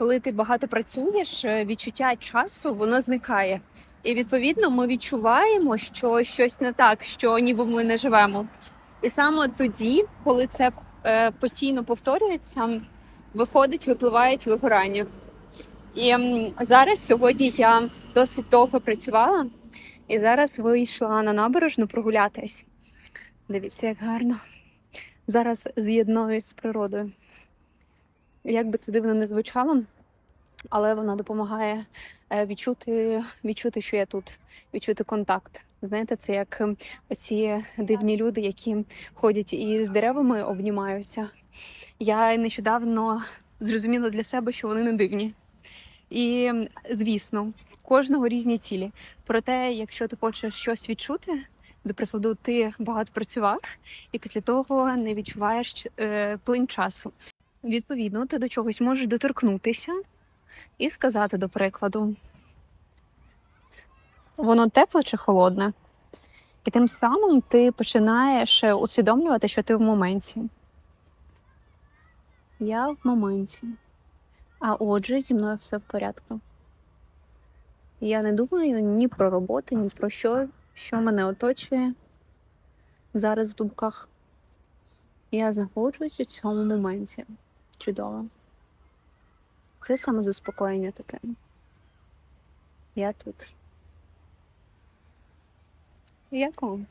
коли ти багато працюєш, е, відчуття часу воно зникає. І відповідно ми відчуваємо, що щось не так, що ніби ми не живемо. І саме тоді, коли це е, постійно повторюється, виходить, випливають вигорання. І зараз сьогодні я досить довго працювала, і зараз вийшла на набережну прогулятись. Дивіться, як гарно. Зараз з'єднуюсь з природою. Як би це дивно не звучало, але вона допомагає е, відчути, відчути, що я тут, відчути контакт. Знаєте, це як ем, оці дивні люди, які ходять і з деревами обнімаються. Я нещодавно зрозуміла для себе, що вони не дивні. І, звісно, кожного різні цілі. Проте, якщо ти хочеш щось відчути, до прикладу, ти багато працював, і після того не відчуваєш е, плин часу. Відповідно, ти до чогось можеш доторкнутися і сказати, до прикладу, воно тепле чи холодне. І тим самим ти починаєш усвідомлювати, що ти в моменті. Я в моменті. А отже, зі мною все в порядку. Я не думаю ні про роботу, ні про що, що мене оточує зараз в думках. Я знаходжусь у цьому моменті. Чудово. Це самозаспокоєння таке. Я тут. Як вам?